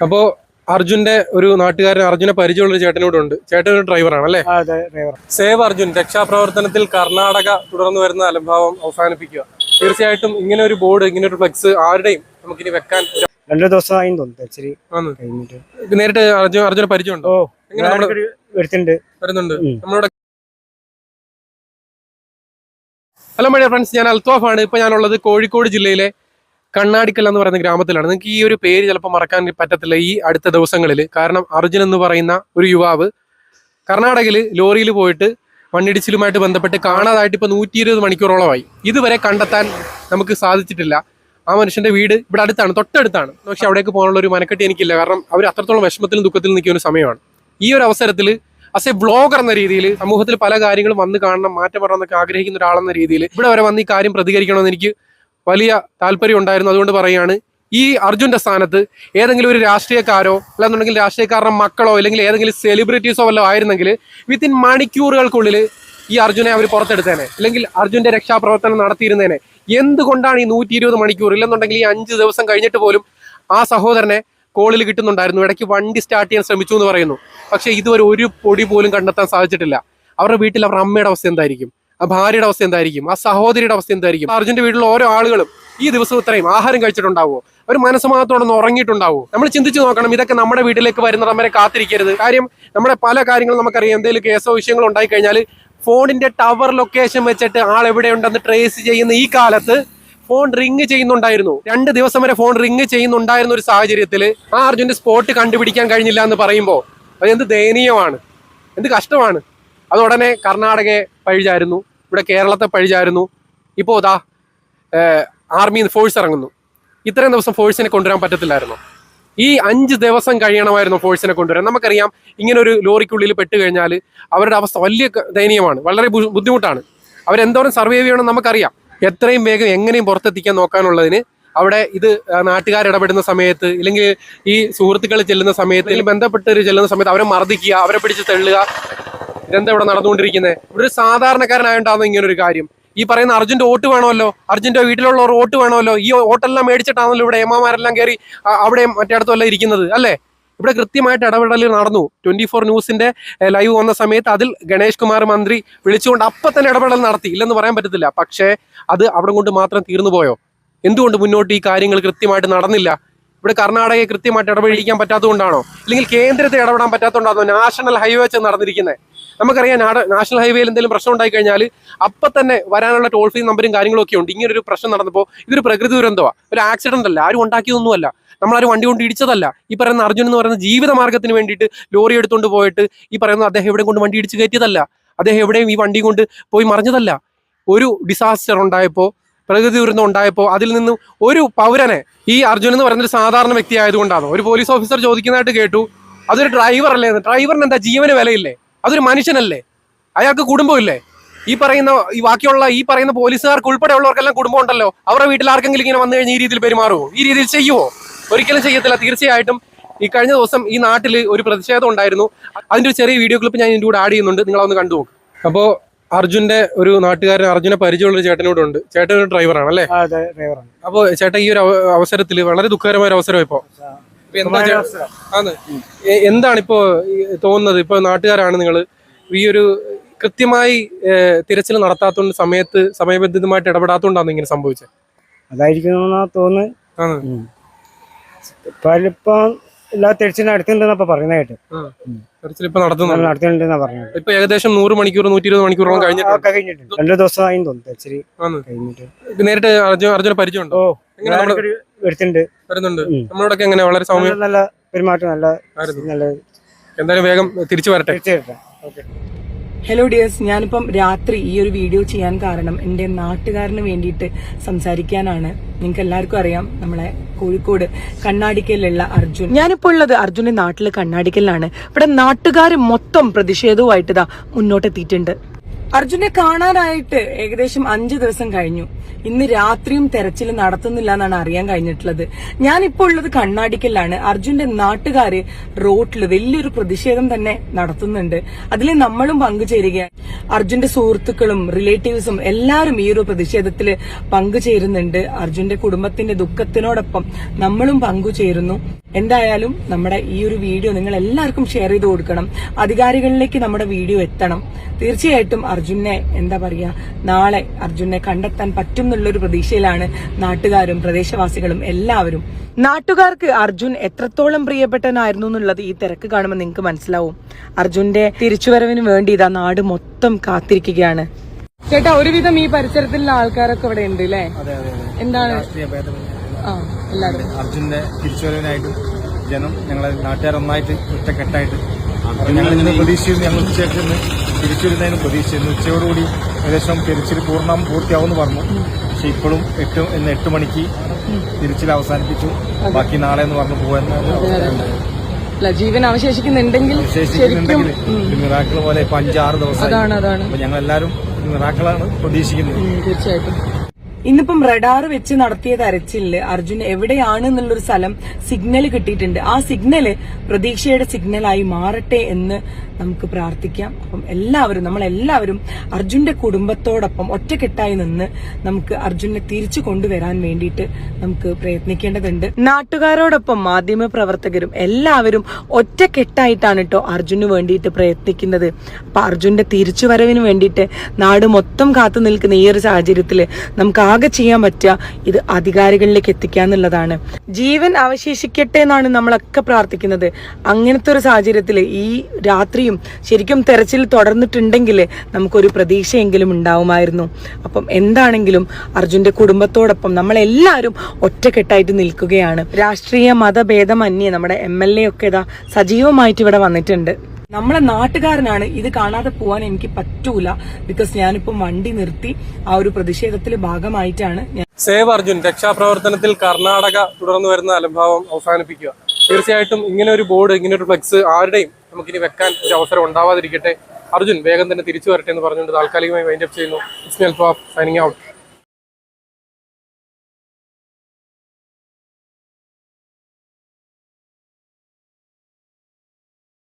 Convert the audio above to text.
അപ്പോ അർജുന്റെ ഒരു നാട്ടുകാരൻ അർജുനെ പരിചയമുള്ള ഒരു ചേട്ടനോട് ഉണ്ട്. ചേട്ടൻ ഒരു ഡ്രൈവറാണ് അല്ലേ? സേവ് അർജുൻ രക്ഷാപ്രവർത്തനത്തിൽ കർണാടക തുടർന്നു വരുന്ന അലംഭാവം അവസാനിപ്പിക്കുക. തീർച്ചയായിട്ടും ഇങ്ങനെ ഒരു ബോർഡ് ഇങ്ങനെ ഒരു ഫ്ലെക്സ് ആരുടെയും നമുക്കിനി വെക്കാൻ രണ്ടു ദിവസമായി തോന്നുന്നു നേരിട്ട് അർജുൻ അർജുനെ പരിചയമുണ്ടോ? വരുന്നുണ്ട്. നമ്മളുടെ ഹലോ മഴ ഫ്രണ്ട്സ് ഞാൻ അൽത്തോഫാണ് ഇപ്പൊ ഞാനുള്ളത് കോഴിക്കോട് ജില്ലയിലെ കണ്ണാടിക്കൽ എന്ന് പറയുന്ന ഗ്രാമത്തിലാണ്. നിങ്ങൾക്ക് ഈ ഒരു പേര് ചിലപ്പോൾ മറക്കാൻ പറ്റത്തില്ല ഈ അടുത്ത ദിവസങ്ങളിൽ. കാരണം അർജുൻ എന്ന് പറയുന്ന ഒരു യുവാവ് കർണാടകയിൽ ലോറിയിൽ പോയിട്ട് മണ്ണിടിച്ചിലുമായിട്ട് ബന്ധപ്പെട്ട് കാണാതായിട്ട് ഇപ്പൊ നൂറ്റി ഇരുപത് മണിക്കൂറോളമായി. ഇതുവരെ കണ്ടെത്താൻ നമുക്ക് സാധിച്ചിട്ടില്ല. ആ മനുഷ്യന്റെ വീട് ഇവിടെ അടുത്താണ് തൊട്ടടുത്താണ്. പക്ഷെ അവിടേക്ക് പോകാനുള്ള ഒരു മനക്കെട്ടി എനിക്കില്ല. കാരണം അവർ അത്രത്തോളം വിഷമത്തിലും ദുഃഖത്തിലും നിൽക്കുന്ന സമയമാണ്. ഈ ഒരു അവസരത്തിൽ അസ് എ ബ്ലോഗർ എന്ന രീതിയിൽ സമൂഹത്തിൽ പല കാര്യങ്ങളും വന്ന് കാണണം മാറ്റം വരണമെന്നൊക്കെ ആഗ്രഹിക്കുന്ന ഒരാളെന്ന രീതിയിൽ ഇവിടെ വരെ വന്ന് ഈ കാര്യം പ്രതികരിക്കണമെന്ന് എനിക്ക് വലിയ താല്പര്യം ഉണ്ടായിരുന്നു അതുകൊണ്ട് പറയുകയാണ്. ഈ അർജുന്റെ സ്ഥാനത്ത് ഏതെങ്കിലും ഒരു രാഷ്ട്രീയക്കാരോ അല്ലെന്നുണ്ടെങ്കിൽ രാഷ്ട്രീയക്കാരുടെ മക്കളോ അല്ലെങ്കിൽ ഏതെങ്കിലും സെലിബ്രിറ്റീസോ വല്ലോ ആയിരുന്നെങ്കിൽ വിത്തിൻ മണിക്കൂറുകൾക്കുള്ളിൽ ഈ അർജുനെ അവർ പുറത്തെടുത്തേനെ. അല്ലെങ്കിൽ അർജുന്റെ രക്ഷാപ്രവർത്തനം നടത്തിയിരുന്നേനെ. എന്തുകൊണ്ടാണ് ഈ നൂറ്റി ഇരുപത് മണിക്കൂർ? ഇല്ലെന്നുണ്ടെങ്കിൽ ഈ അഞ്ച് ദിവസം കഴിഞ്ഞിട്ട് പോലും ആ സഹോദരനെ കോളിൽ കിട്ടുന്നുണ്ടായിരുന്നു. ഇടയ്ക്ക് വണ്ടി സ്റ്റാർട്ട് ചെയ്യാൻ ശ്രമിച്ചു എന്ന് പറയുന്നു. പക്ഷേ ഇതുവരെ ഒരു പൊടി പോലും കണ്ടെത്താൻ സാധിച്ചിട്ടില്ല. അവരുടെ വീട്ടിൽ അവരുടെ അമ്മയുടെ അവസ്ഥ എന്തായിരിക്കും? ആ ഭാര്യയുടെ അവസ്ഥ എന്തായിരിക്കും? ആ സഹോദരിയുടെ അവസ്ഥ എന്തായിരിക്കും? അർജുന്റെ വീട്ടിലുള്ള ഓരോ ആളുകളും ഈ ദിവസം ഇത്രയും ആഹാരം കഴിച്ചിട്ടുണ്ടാവുമോ അവർ മനസ്സമാത്തോടെ ഒന്ന് ഉറങ്ങിയിട്ടുണ്ടാവുമോ നമ്മൾ ചിന്തിച്ചു നോക്കണം ഇതൊക്കെ നമ്മുടെ വീട്ടിലേക്ക് വരുന്നിടം വരെ കാത്തിരിക്കരുത്. കാര്യം നമ്മുടെ പല കാര്യങ്ങളും നമുക്കറിയാം. എന്തെങ്കിലും കേസോ വിഷയങ്ങളോ ഉണ്ടായി കഴിഞ്ഞാൽ ഫോണിന്റെ ടവർ ലൊക്കേഷൻ വെച്ചിട്ട് ആൾ എവിടെയുണ്ടെന്ന് ട്രേസ് ചെയ്യുന്ന ഈ കാലത്ത് ഫോൺ റിങ് ചെയ്യുന്നുണ്ടായിരുന്നു. രണ്ട് ദിവസം വരെ ഫോൺ റിങ് ചെയ്യുന്നുണ്ടായിരുന്ന ഒരു സാഹചര്യത്തിൽ ആ അർജുന്റെ സ്പോട്ട് കണ്ടുപിടിക്കാൻ കഴിഞ്ഞില്ല എന്ന് പറയുമ്പോൾ അത് എന്ത് ദയനീയമാണ്. എന്ത് കഷ്ടമാണ്. അത് ഉടനെ കർണാടകയെ പഴിചായിരുന്നു ഇവിടെ കേരളത്തെ പഴിചായിരുന്നു ഇപ്പോൾ ഇതാ ആർമി ഫോഴ്സ് ഇറങ്ങുന്നു. ഇത്രയും ദിവസം ഫോഴ്സിനെ കൊണ്ടുവരാൻ പറ്റത്തില്ലായിരുന്നു? ഈ അഞ്ച് ദിവസം കഴിയണമായിരുന്നു ഫോഴ്സിനെ കൊണ്ടുവരാൻ. നമുക്കറിയാം ഇങ്ങനെ ഒരു ലോറിക്കുള്ളിൽ പെട്ട് കഴിഞ്ഞാൽ അവരുടെ അവസ്ഥ വലിയ ദയനീയമാണ് വളരെ ബുദ്ധിമുട്ടാണ്. അവരെന്തോരം സർവൈവ് ചെയ്യണമെന്ന് നമുക്കറിയാം. എത്രയും വേഗം എങ്ങനെയും പുറത്തെത്തിക്കാൻ നോക്കാനുള്ളതിന് അവിടെ ഇത് നാട്ടുകാർ ഇടപെടുന്ന സമയത്ത് ഇല്ലെങ്കിൽ ഈ സുഹൃത്തുക്കൾ ചെല്ലുന്ന സമയത്ത് ബന്ധപ്പെട്ടവർ ചെല്ലുന്ന സമയത്ത് അവരെ മർദ്ദിക്കുക അവരെ പിടിച്ച് തള്ളുക ഇതെന്താ ഇവിടെ നടന്നുകൊണ്ടിരിക്കുന്നത് ഇവിടെ ഒരു സാധാരണക്കാരനായോണ്ടാണ് ഇങ്ങനെ ഒരു കാര്യം. ഈ പറയുന്ന അർജുന്റെ വോട്ട് വേണമല്ലോ? അർജുന്റെ വീട്ടിലുള്ളവർ വോട്ട് വേണമല്ലോ? ഈ വോട്ടെല്ലാം മേടിച്ചിട്ടാണല്ലോ ഇവിടെ എമ്മമാരെല്ലാം കയറി അവിടെ മറ്റേ എല്ലാം ഇരിക്കുന്നത് അല്ലേ? ഇവിടെ കൃത്യമായിട്ട് ഇടപെടൽ നടന്നു. ട്വന്റി ഫോർ ന്യൂസിന്റെ ലൈവ് വന്ന സമയത്ത് അതിൽ ഗണേഷ് കുമാർ മന്ത്രി വിളിച്ചുകൊണ്ട് അപ്പം തന്നെ ഇടപെടൽ നടത്തി. ഇല്ലെന്ന് പറയാൻ പറ്റത്തില്ല. പക്ഷേ അത് അവിടെ കൊണ്ട് മാത്രം തീർന്നു പോയോ? എന്തുകൊണ്ട് മുന്നോട്ട് ഈ കാര്യങ്ങൾ കൃത്യമായിട്ട് നടന്നില്ല? ഇവിടെ കർണാടകയെ കൃത്യമായിട്ട് ഇടപെടിക്കാൻ പറ്റാത്തതുകൊണ്ടാണോ? അല്ലെങ്കിൽ കേന്ദ്രത്തെ ഇടപെടാൻ പറ്റാത്തതുകൊണ്ടാണോ നാഷണൽ ഹൈവേ വെച്ച് നടന്നിരിക്കുന്നത്? നമുക്കറിയാം നാഷണൽ ഹൈവേയിൽ എന്തെങ്കിലും പ്രശ്നം ഉണ്ടായി കഴിഞ്ഞാൽ അപ്പൊ തന്നെ വരാനുള്ള ടോൾ ഫ്രീ നമ്പറും കാര്യങ്ങളും ഒക്കെ ഉണ്ട്. ഇങ്ങനൊരു പ്രശ്നം നടന്നപ്പോൾ ഇതൊരു പ്രകൃതി ദുരന്തമാണ് ഒരു ആക്സിഡന്റ് അല്ല. ആരും ഉണ്ടാക്കിയതൊന്നുമല്ല. നമ്മളാരും വണ്ടി കൊണ്ട് ഇടിച്ചതല്ല. ഈ പറയുന്ന അർജുൻ എന്ന് പറയുന്ന ജീവിത മാർഗത്തിന് വേണ്ടിയിട്ട് ലോറി എടുത്തുകൊണ്ട് പോയിട്ട് ഈ പറയുന്ന അദ്ദേഹം എവിടെയും കൊണ്ട് വണ്ടി ഇടിച്ച് കയറ്റിയതല്ല. അദ്ദേഹം എവിടെയും ഈ വണ്ടി കൊണ്ട് പോയി മറിഞ്ഞതല്ല. ഒരു ഡിസാസ്റ്റർ ഉണ്ടായപ്പോൾ പ്രകൃതി ദുരന്തം ഉണ്ടായപ്പോൾ അതിൽ നിന്നും ഒരു പൗരനെ ഈ അർജുൻ എന്ന് പറയുന്ന ഒരു സാധാരണ വ്യക്തി ആയതുകൊണ്ടാണ്. ഒരു പോലീസ് ഓഫീസർ ചോദിക്കുന്നതായിട്ട് കേട്ടു. അതൊരു ഡ്രൈവർ അല്ലേ? ഡ്രൈവറിന് എന്താ ജീവന് വിലയില്ലേ? അതൊരു മനുഷ്യനല്ലേ? അയാൾക്ക് കുടുംബമില്ലേ? ഈ പറയുന്ന ഈ ബാക്കിയുള്ള ഈ പറയുന്ന പോലീസുകാർക്ക് ഉൾപ്പെടെയുള്ളവർക്കെല്ലാം കുടുംബം ഉണ്ടല്ലോ അവരുടെ വീട്ടിൽ ആർക്കെങ്കിലും ഇങ്ങനെ വന്നു കഴിഞ്ഞാൽ ഈ രീതിയിൽ പെരുമാറുമോ ഈ രീതിയിൽ ചെയ്യുമോ ഒരിക്കലും ചെയ്യത്തില്ല. തീർച്ചയായിട്ടും ഈ കഴിഞ്ഞ ദിവസം ഈ നാട്ടിൽ ഒരു പ്രതിഷേധം ഉണ്ടായിരുന്നു. അതിന്റെ ഒരു ചെറിയ വീഡിയോ ക്ലിപ്പ് ഞാൻ ഇതിന്റെ കൂടെ ആഡ് ചെയ്യുന്നുണ്ട്. നിങ്ങളൊന്ന് കണ്ടു നോക്ക് അപ്പോൾ അർജുന്റെ ഒരു നാട്ടുകാരൻ അർജുനെ പരിചയമുള്ള ചേട്ടനോട് ഉണ്ട്. ചേട്ടൻ ഒരു ഡ്രൈവറാണ് അല്ലേ? ഡ്രൈവറാണ് അപ്പോൾ ചേട്ടൻ ഈ ഒരു അവസരത്തിൽ വളരെ ദുഃഖകരമായ ഒരു അവസരം ഇപ്പോ. ഇപ്പൊ എന്താ ചേ- എന്താണ് ഇപ്പോ തോന്നുന്നത്? ഇപ്പൊ നാട്ടുകാരാണ് നിങ്ങൾ ഈ ഒരു കൃത്യമായി തിരച്ചിൽ നടത്താത്തോണ്ട് സമയത്ത് സമയബന്ധിതമായിട്ട് ഇടപെടാത്തോണ്ടാണ് ഇങ്ങനെ സംഭവിച്ചത് അതായിരിക്കും തോന്നുന്നു ഇപ്പം എല്ലാ തിരച്ചിലും അടുത്തുണ്ടെന്നപ്പോ പറയുന്ന കേട്ട്. തിരച്ചിൽ ഇപ്പൊ നടത്തുന്നുണ്ട്. നടത്തുന്നുണ്ടെന്നാ പറഞ്ഞത്. ഇപ്പൊ ഏകദേശം നൂറ് മണിക്കൂർ നൂറ്റി ഇരുപത് മണിക്കൂറോളം കഴിഞ്ഞിട്ടുണ്ട് ഒക്കെ കഴിഞ്ഞിട്ടുണ്ട്. രണ്ടു ദിവസമായി തോന്നുന്നു കഴിഞ്ഞിട്ട്. ഇത് നേരിട്ട് അർജുന അർജുന പരിചയമുണ്ടോ? ഓ എങ്ങനെ നമ്മൾ ഞാനൊരു വരുത്തുണ്ട് വരുന്നുണ്ട്? ഉം. നമ്മളോടൊക്കെ എങ്ങനെ? വളരെ സൗമ്യം. നല്ല- നല്ല പെരുമാറ്റം നല്ല ആയിരുന്നു. നല്ല എന്തായാലും വേഗം തിരിച്ചു വരട്ടെ. തീർച്ചയായിട്ടും ഓക്കെ. ഹലോ ഡിയേഴ്സ് ഞാനിപ്പം രാത്രി ഈ ഒരു വീഡിയോ ചെയ്യാൻ കാരണം എന്റെ നാട്ടുകാരന് വേണ്ടിയിട്ട് സംസാരിക്കാനാണ്. നിങ്ങൾക്ക് എല്ലാവർക്കും അറിയാം നമ്മളെ കോഴിക്കോട് കണ്ണാടിക്കലിലുള്ള അർജുൻ. ഞാനിപ്പോൾ ഉള്ളത് അർജുന്റെ നാട്ടിൽ കണ്ണാടിക്കലിലാണ്. ഇവിടെ നാട്ടുകാർ മൊത്തം പ്രതിഷേധവുമായിട്ട് ഇതാ മുന്നോട്ടെത്തിയിട്ടുണ്ട്. അർജുനെ കാണാനായിട്ട് ഏകദേശം അഞ്ചു ദിവസം കഴിഞ്ഞു. ഇന്ന് രാത്രിയും തെരച്ചിൽ നടത്തുന്നില്ല എന്നാണ് അറിയാൻ കഴിഞ്ഞിട്ടുള്ളത്. ഞാനിപ്പോൾ ഉള്ളത് കണ്ണാടിക്കലാണ് അർജുന്റെ നാട്ടുകാര് റോട്ടിൽ വലിയൊരു പ്രതിഷേധം തന്നെ നടത്തുന്നുണ്ട്. അതിൽ നമ്മളും പങ്കുചേരുകയാണ് അർജുന്റെ സുഹൃത്തുക്കളും റിലേറ്റീവ്സും എല്ലാവരും ഈ ഒരു പ്രതിഷേധത്തിൽ പങ്കുചേരുന്നുണ്ട്. അർജുന്റെ കുടുംബത്തിന്റെ ദുഃഖത്തിനോടൊപ്പം നമ്മളും പങ്കുചേരുന്നു. എന്തായാലും നമ്മുടെ ഈ ഒരു വീഡിയോ നിങ്ങൾ എല്ലാവർക്കും ഷെയർ ചെയ്ത് കൊടുക്കണം. അധികാരികളിലേക്ക് നമ്മുടെ വീഡിയോ എത്തണം. തീർച്ചയായിട്ടും അർജുനെ എന്താ പറയുക നാളെ അർജുനെ കണ്ടെത്താൻ പറ്റും എന്നുള്ളൊരു പ്രതീക്ഷയിലാണ് നാട്ടുകാരും പ്രദേശവാസികളും എല്ലാവരും. നാട്ടുകാർക്ക് അർജുൻ എത്രത്തോളം പ്രിയപ്പെട്ടനായിരുന്നു എന്നുള്ളത് ഈ തിരക്ക് കാണുമ്പോൾ നിങ്ങൾക്ക് മനസ്സിലാവും. അർജുന്റെ തിരിച്ചുവരവിന് വേണ്ടി ഇതാ നാട് മൊത്തം കാത്തിരിക്കുകയാണ്. ചേട്ടാ ഒരുവിധം ഈ പരിസരത്തിലുള്ള ആൾക്കാരൊക്കെ ഇവിടെ ഉണ്ട് അല്ലേ അതെ അതെ അതെ. എന്താണ്? രാഷ്ട്രീയ ഭേദമന്യേ ആ എല്ലാവരും. അർജുന്റെ തിരിച്ചുവരവിനായിട്ട് ജനം ഞങ്ങളെ നാട്ടുകാരൊന്നായിട്ട് ഒറ്റക്കെട്ടായിട്ട് ഞങ്ങൾ ഇന്ന് പ്രതീക്ഷിച്ചിരുന്നു ഞങ്ങൾ ഉച്ചയ്ക്ക് തിരിച്ചുവരുന്നതിന് പ്രതീക്ഷിച്ചിരുന്നു. ഉച്ചയോടുകൂടി ഏകദേശം തിരിച്ചിൽ പൂർണം പൂർത്തിയാവുമെന്ന് പറഞ്ഞു. പക്ഷെ ഇപ്പോഴും എട്ട് ഇന്ന് എട്ട് മണിക്ക് തിരിച്ചിൽ അവസാനിപ്പിച്ചു. ബാക്കി നാളെ എന്ന് പറഞ്ഞു പോകാൻ ജീവൻ അവശേഷിക്കുന്നുണ്ടെങ്കിൽ മിറാക്കിൾ പോലെ ഇപ്പൊ അഞ്ചാറ് ദിവസം അതാണ് അതാണ്. ഞങ്ങൾ എല്ലാവരും മിറാക്കിളാണ് പ്രതീക്ഷിക്കുന്നത്. തീർച്ചയായിട്ടും. ഇന്നിപ്പം റഡാർ വെച്ച് നടത്തിയ തെരച്ചിലിൽ അർജുൻ എവിടെയാണ് എന്നുള്ളൊരു സ്ഥലം സിഗ്നൽ കിട്ടിയിട്ടുണ്ട്. ആ സിഗ്നൽ പ്രതീക്ഷയുടെ സിഗ്നലായി മാറട്ടെ എന്ന് നമുക്ക് പ്രാർത്ഥിക്കാം. അപ്പം എല്ലാവരും നമ്മളെല്ലാവരും അർജുന്റെ കുടുംബത്തോടൊപ്പം ഒറ്റക്കെട്ടായി നിന്ന് നമുക്ക് അർജുനെ തിരിച്ചു കൊണ്ടുവരാൻ വേണ്ടിയിട്ട് നമുക്ക് പ്രയത്നിക്കേണ്ടതുണ്ട്. നാട്ടുകാരോടൊപ്പം മാധ്യമ പ്രവർത്തകരും എല്ലാവരും ഒറ്റക്കെട്ടായിട്ടാണ് കേട്ടോ അർജുന് വേണ്ടിയിട്ട് പ്രയത്നിക്കുന്നത്. അപ്പൊ അർജുന്റെ തിരിച്ചു വരവിന് വേണ്ടിയിട്ട് നാട് മൊത്തം കാത്തു നിൽക്കുന്ന ഈ ഒരു സാഹചര്യത്തിൽ നമുക്ക് ആകെ ചെയ്യാൻ പറ്റുക ഇത് അധികാരികളിലേക്ക് എത്തിക്കുക എന്നുള്ളതാണ്. ജീവൻ അവശേഷിക്കട്ടെ എന്നാണ് നമ്മളൊക്കെ പ്രാർത്ഥിക്കുന്നത്. അങ്ങനത്തെ ഒരു സാഹചര്യത്തിൽ ഈ രാത്രിയും ശരിക്കും തെരച്ചിൽ തുടർന്നിട്ടുണ്ടെങ്കിൽ നമുക്കൊരു പ്രതീക്ഷയെങ്കിലും ഉണ്ടാവുമായിരുന്നു. അപ്പം എന്താണെങ്കിലും അർജുന്റെ കുടുംബത്തോടൊപ്പം നമ്മളെല്ലാവരും ഒറ്റക്കെട്ടായിട്ട് നിൽക്കുകയാണ്. രാഷ്ട്രീയ മതഭേദമന്യേ നമ്മുടെ എം എൽ എ ഒക്കെ ഇതാ സജീവമായിട്ട് ഇവിടെ വന്നിട്ടുണ്ട്. നമ്മളെ നാട്ടുകാരനാണ്. ഇത് കാണാതെ പോവാൻ എനിക്ക് പറ്റൂല. ബിക്കോസ് ഞാനിപ്പം വണ്ടി നിർത്തി ആ ഒരു പ്രതിഷേധത്തിൽ ഭാഗമായിട്ടാണ് ഞാൻ സേവ് അർജുൻ രക്ഷാപ്രവർത്തനത്തിൽ കർണാടക തുടർന്ന് വരുന്ന അലംഭാവം അവസാനിപ്പിക്കുക. തീർച്ചയായിട്ടും ഇങ്ങനെ ഒരു ബോർഡ് ഇങ്ങനെ ഒരു ഫ്ലെക്സ് ആരുടെയും നമുക്കിനി വെക്കാൻ ഒരു അവസരം ഉണ്ടാവാതിരിക്കട്ടെ. അർജുൻ വേഗം തന്നെ തിരിച്ചു വരട്ടെ എന്ന് പറഞ്ഞുകൊണ്ട് താൽക്കാലികമായി വൈൻഡപ്പ് ചെയ്യുന്നു. ഇസ്മി അൽഫാഫ് സൈനിങ് ഔട്ട്